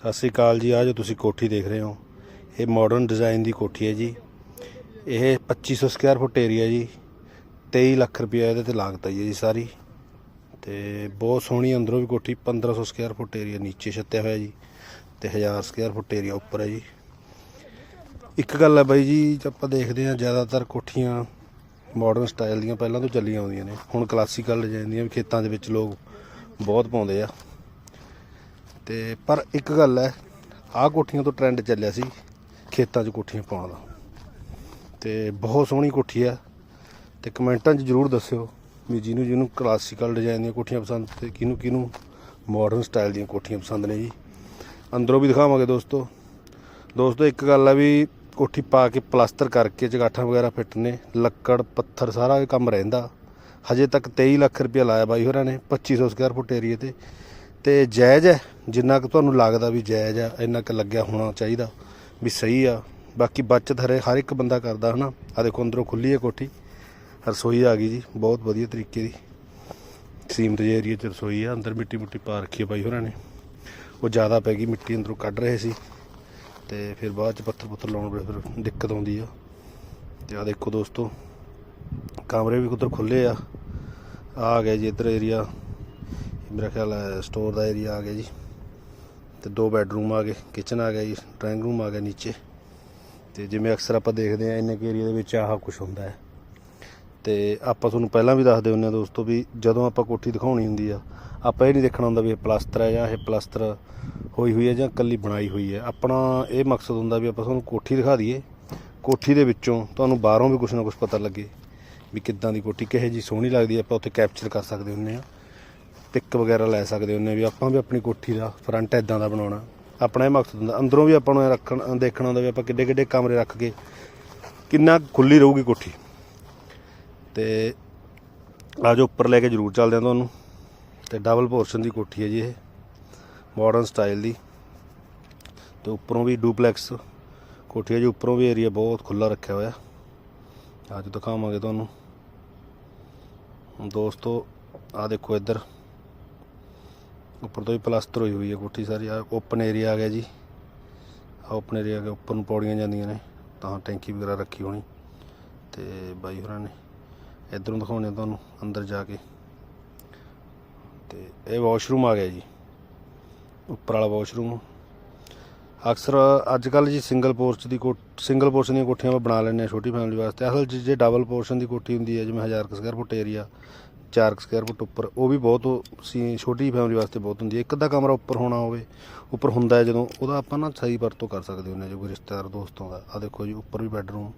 ਸਤਿ ਸ੍ਰੀ ਅਕਾਲ ਜੀ ਆ ਜੋ ਤੁਸੀਂ ਕੋਠੀ ਦੇਖ ਰਹੇ ਹੋ, ਇਹ ਮਾਡਰਨ ਡਿਜ਼ਾਈਨ ਦੀ ਕੋਠੀ ਹੈ ਜੀ। ਇਹ 2500 ਸਕੁਅਰ ਫੁੱਟ ਏਰੀਆ ਜੀ 23 ਲੱਖ ਰੁਪਏ ਇਹਦੇ ਤੇ ਲਾਗਤ ਆਈ ਹੈ ਜੀ ਸਾਰੀ। ਤੇ ਬਹੁਤ ਸੋਹਣੀ ਅੰਦਰੋਂ ਵੀ ਕੋਠੀ 1500 ਸਕੁਅਰ ਫੁੱਟ ਏਰੀਆ ਨੀਚੇ ਛੱਤਿਆ ਹੋਇਆ ਜੀ, ਤੇ 1000 ਸਕੁਅਰ ਫੁੱਟ ਏਰੀਆ ਉੱਪਰ ਹੈ ਜੀ। ਇੱਕ ਗੱਲ ਹੈ ਬਾਈ ਜੀ, ਆਪਾਂ ਦੇਖਦੇ ਹਾਂ ਜ਼ਿਆਦਾਤਰ ਕੋਠੀਆਂ ਮਾਡਰਨ ਸਟਾਈਲ ਦੀਆਂ ਪਹਿਲਾਂ ਤੋਂ ਚੱਲੀਆਂ ਆਉਂਦੀਆਂ ਨੇ। ਹੁਣ ਕਲਾਸੀਕਲ ਡਿਜ਼ਾਈਨ ਦੀਆਂ ਵੀ ਖੇਤਾਂ ਦੇ ਵਿੱਚ ਲੋਕ ਬਹੁਤ ਪਾਉਂਦੇ ਆ। ਤੇ ਪਰ ਇੱਕ ਗੱਲ ਹੈ ਆਹ ਕੋਠੀਆਂ ਤੋਂ ਟ੍ਰੈਂਡ ਚੱਲਿਆ ਸੀ, ਖੇਤਾਂ 'ਚ ਕੋਠੀਆਂ ਪਾਉਣ ਦਾ। ਤੇ ਬਹੁਤ ਸੋਹਣੀ ਕੋਠੀ ਆ ਤੇ ਕਮੈਂਟਾਂ 'ਚ ਜਰੂਰ ਦੱਸਿਓ ਵੀ ਜਿਹਨੂੰ ਜਿਹਨੂੰ ਕਲਾਸੀਕਲ ਡਿਜ਼ਾਈਨ ਦੀਆਂ ਕੋਠੀਆਂ ਪਸੰਦ ਤੇ ਕਿਹਨੂੰ ਕਿਹਨੂੰ ਮਾਡਰਨ ਸਟਾਈਲ ਦੀਆਂ ਕੋਠੀਆਂ ਪਸੰਦ ਨੇ ਜੀ। ਅੰਦਰੋਂ ਵੀ ਦਿਖਾਵਾਂਗੇ ਦੋਸਤੋ। ਦੋਸਤੋ, ਇੱਕ ਗੱਲ ਆ ਵੀ ਕੋਠੀ ਪਾ ਕੇ ਪਲਾਸਟਰ ਕਰਕੇ ਚਗਾਠਾਂ ਵਗੈਰਾ ਫਿੱਟ ਨੇ, ਲੱਕੜ, ਪੱਥਰ ਸਾਰਾ ਇਹ ਕੰਮ ਰਹਿੰਦਾ। ਹਜੇ ਤੱਕ 23 ਲੱਖ ਰੁਪਇਆ ਲਾਇਆ ਬਾਈ ਹੋਰਾਂ ਨੇ 2500 ਸਕੁਅਰ ਫੁੱਟ ਏਰੀਏ ਤੇ। ਤੇ ਜਾਇਜ਼ ਹੈ ਜਿੰਨਾ ਕੁ ਤੁਹਾਨੂੰ ਲੱਗਦਾ ਵੀ ਜਾਇਜ਼ ਆ, ਇੰਨਾ ਕੁ ਲੱਗਿਆ ਹੋਣਾ ਚਾਹੀਦਾ ਵੀ ਸਹੀ ਆ। ਬਾਕੀ ਬਚਤ ਹਰੇ ਹਰ ਇੱਕ ਬੰਦਾ ਕਰਦਾ ਹਨਾ। ਆ ਦੇਖੋ, ਅੰਦਰੋਂ ਖੁੱਲੀ ਹੈ ਕੋਠੀ। ਰਸੋਈ ਆ ਗਈ ਜੀ, ਬਹੁਤ ਵਧੀਆ ਤਰੀਕੇ ਦੀ। ਸੀਮਤ ਜਿਹੇ ਏਰੀਏ ਚ ਰਸੋਈ ਆ, ਅੰਦਰ ਮਿੱਟੀ ਮੁੱਟੀ ਪਾ ਰੱਖੀ ਹੈ ਬਾਈ ਹੋਰਾਂ ਨੇ। ਉਹ ਜ਼ਿਆਦਾ ਪੈ ਗਈ, ਮਿੱਟੀ ਅੰਦਰੋਂ ਕੱਢ ਰਹੇ ਸੀ। ਤੇ ਫਿਰ ਬਾਅਦ ਚ ਪੱਥਰ ਪੁੱਥਰ ਲਾਉਣ ਵੇਲੇ ਫਿਰ ਦਿੱਕਤ ਆਉਂਦੀ ਆ। ਤੇ ਆ ਦੇਖੋ ਦੋਸਤੋ, ਕਮਰੇ ਵੀ ਉਧਰ ਖੁੱਲੇ ਆ। ਆ ਗਿਆ ਜੀ ਇੱਧਰ ਏਰੀਆ ਮੇਰਾ ਖਿਆਲ ਹੈ ਸਟੋਰ ਦਾ ਏਰੀਆ ਆ ਗਿਆ ਜੀ। ਤੇ ਦੋ ਬੈੱਡਰੂਮ ਆ ਗਏ ਕਿਚਨ ਆ ਗਿਆ ਜੀ ਡਰਾਇੰਗ ਰੂਮ ਆ ਗਿਆ ਨੀਚੇ। ਤੇ ਜਿਵੇਂ ਅਕਸਰ ਆਪਾਂ ਦੇਖਦੇ ਆ ਇੰਨੇ ਕੁ ਏਰੀਆ ਦੇ ਵਿੱਚ ਆਹ ਕੁਝ ਹੁੰਦਾ ਹੈ। ਤੇ ਆਪਾਂ ਤੁਹਾਨੂੰ ਪਹਿਲਾਂ ਵੀ ਦੱਸਦੇ ਹੁੰਦੇ ਆ ਦੋਸਤੋ ਵੀ ਜਦੋਂ ਆਪਾਂ ਕੋਠੀ ਦਿਖਾਉਣੀ ਹੁੰਦੀ ਆ, ਆਪਾਂ ਇਹ ਨਹੀਂ ਦੇਖਣਾ ਹੁੰਦਾ ਵੀ ਇਹ ਪਲਾਸਟਰ ਹੈ ਜਾਂ ਇਹ ਪਲਾਸਟਰ ਹੋਈ ਹੋਈ ਹੈ ਜਾਂ ਕੱਲੀ ਬਣਾਈ ਹੋਈ ਹੈ। ਆਪਣਾ ਇਹ ਮਕਸਦ ਹੁੰਦਾ ਵੀ ਆਪਾਂ ਤੁਹਾਨੂੰ ਕੋਠੀ ਦਿਖਾ ਦਈਏ। ਕੋਠੀ ਦੇ ਵਿੱਚੋਂ ਤੁਹਾਨੂੰ ਬਾਹਰੋਂ ਵੀ ਕੁਝ ਨਾ ਕੁਝ ਪਤਾ ਲੱਗੇ ਵੀ ਕਿੱਦਾਂ ਦੀ ਕੋਠੀ, ਕਿਹੋ ਜੀ ਸੋਹਣੀ ਲੱਗਦੀ ਹੈ, ਆਪਾਂ ਉੱਥੇ ਕੈਪਚਰ ਕਰ ਸਕਦੇ ਹੁੰਦੇ ਆ ਪਿਕ ਵਗੈਰਾ ਲੈ ਸਕਦੇ ਹੁੰਦੇ ਆ ਵੀ ਆਪਾਂ ਵੀ ਆਪਣੀ ਕੋਠੀ ਦਾ ਫਰੰਟ ਇਦਾਂ ਦਾ ਬਣਾਉਣਾ। ਆਪਣਾ ਇਹ ਮਕਸਦ ਹੁੰਦਾ। ਅੰਦਰੋਂ ਵੀ ਆਪਾਂ ਨੂੰ ਰੱਖਣ, ਦੇਖਣਾ ਹੁੰਦਾ ਵੀ ਆਪਾਂ ਕਿੱਡੇ ਕਿੱਡੇ ਕਮਰੇ ਰੱਖ ਕੇ ਕਿੰਨਾ ਖੁੱਲੀ ਰਹੂਗੀ ਕੋਠੀ। ਤੇ ਆਜੋ ਉੱਪਰ ਲੈ ਕੇ ਜ਼ਰੂਰ ਚੱਲਦੇ ਆ ਤੁਹਾਨੂੰ। ਤੇ ਡਬਲ ਪੋਰਸ਼ਨ ਦੀ ਕੋਠੀ ਹੈ ਜੀ ਇਹ। ਮਾਡਰਨ ਸਟਾਈਲ ਦੀ। ਤੇ ਉੱਪਰੋਂ ਵੀ ਡੂਪਲੈਕਸ ਕੋਠੀ ਹੈ ਜੀ। ਉੱਪਰੋਂ ਵੀ ਏਰੀਆ ਬਹੁਤ ਖੁੱਲਾ ਰੱਖਿਆ ਹੋਇਆ। ਅੱਜ ਦਿਖਾਵਾਂਗੇ ਤੁਹਾਨੂੰ। ਦੋਸਤੋ ਆ ਦੇਖੋ ਇੱਧਰ। ਉੱਪਰ ਤੋਂ ਵੀ ਪਲਾਸਟਰ ਹੋਈ ਹੋਈ ਹੈ ਕੋਠੀ ਸਾਰੀ। ਆ ਓਪਨ ਏਰੀਆ ਆ ਗਿਆ ਜੀ। ਆ ਓਪਨ ਏਰੀਆ ਆ ਗਿਆ। ਉੱਪਰ ਨੂੰ ਪੌੜੀਆਂ ਜਾਂਦੀਆਂ ਨੇ, ਤਾਂ ਟੈਂਕੀ ਵਗੈਰਾ ਰੱਖੀ ਹੋਣੀ। ਤੇ ਬਾਈ ਹੋਰਾਂ ਨੇ ਇਧਰੋਂ ਦਿਖਾਉਣੇ ਤੁਹਾਨੂੰ, ਅੰਦਰ ਜਾ ਕੇ। ਤੇ ਇਹ ਵਾਸ਼ਰੂਮ ਆ ਗਿਆ ਜੀ। ਉੱਪਰ ਵਾਲਾ ਵਾਸ਼ਰੂਮ ਅਕਸਰ ਅੱਜ ਕੱਲ ਜੀ ਸਿੰਗਲ ਪੋਰਚ ਦੀ ਕੋ ਸਿੰਗਲ ਪੋਰਸ਼ਨ ਦੀਆਂ ਕੋਠੀਆਂ ਆਪਾਂ ਬਣਾ ਲੈਂਦੇ ਆ ਛੋਟੀ ਫੈਮਿਲੀ ਵਾਸਤੇ। ਅਸਲ 'ਚ ਜੇ ਡਬਲ ਪੋਰਸ਼ਨ ਦੀ ਕੋਠੀ ਹੁੰਦੀ ਹੈ, ਜਿਵੇਂ 1000 square foot area 4 square foot ਉੱਪਰ, ਉਹ ਵੀ ਬਹੁਤ ਸੀ, ਛੋਟੀ ਫੈਮਿਲੀ ਵਾਸਤੇ ਬਹੁਤ ਹੁੰਦੀ ਹੈ। ਇੱਕ ਅੱਧਾ ਕਮਰਾ ਉੱਪਰ ਹੋਣਾ ਹੋਵੇ, ਉੱਪਰ ਹੁੰਦਾ ਹੈ ਜਦੋਂ, ਉਹਦਾ ਆਪਾਂ ਨਾ ਸਹੀ ਵਰਤੋਂ ਕਰ ਸਕਦੇ ਹੁੰਦੇ ਹਾਂ, ਜੇ ਕੋਈ ਰਿਸ਼ਤੇਦਾਰ, ਦੋਸਤਾਂ ਦਾ। ਆ ਦੇਖੋ ਜੀ, ਉੱਪਰ ਵੀ ਬੈੱਡਰੂਮ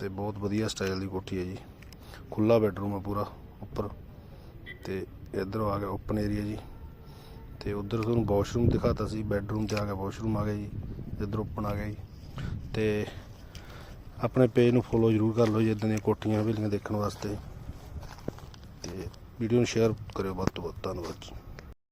ਤੇ ਬਹੁਤ ਵਧੀਆ ਸਟਾਈਲ ਦੀ ਕੋਠੀ ਹੈ ਜੀ। ਖੁੱਲਾ ਬੈੱਡਰੂਮ ਹੈ ਪੂਰਾ ਉੱਪਰ। ਤੇ ਇਧਰੋਂ ਆ ਗਿਆ ਓਪਨ ਏਰੀਆ ਜੀ। ਤੇ ਉਧਰ ਤੁਹਾਨੂੰ ਵਾਸ਼ਰੂਮ ਦਿਖਾਤਾ ਸੀ ਬੈੱਡਰੂਮ ਤੇ ਆ ਗਿਆ ਵਾਸ਼ਰੂਮ ਆ ਗਿਆ ਜੀ, ਇਧਰ ਓਪਨ ਆ ਗਿਆ ਜੀ। ਤੇ ਆਪਣੇ ਪੇਜ ਨੂੰ ਫੋਲੋ ਜ਼ਰੂਰ ਕਰ ਲਓ ਜੀ ਇਦਾਂ ਦੀਆਂ ਕੋਠੀਆਂ ਹਵੇਲੀਆਂ ਦੇਖਣ ਵਾਸਤੇ। ਤੇ ਵੀਡੀਓ ਨੂੰ ਸ਼ੇਅਰ ਕਰਿਓ ਵੱਧ ਤੋਂ ਵੱਧ ਧੰਨਵਾਦ ਜੀ।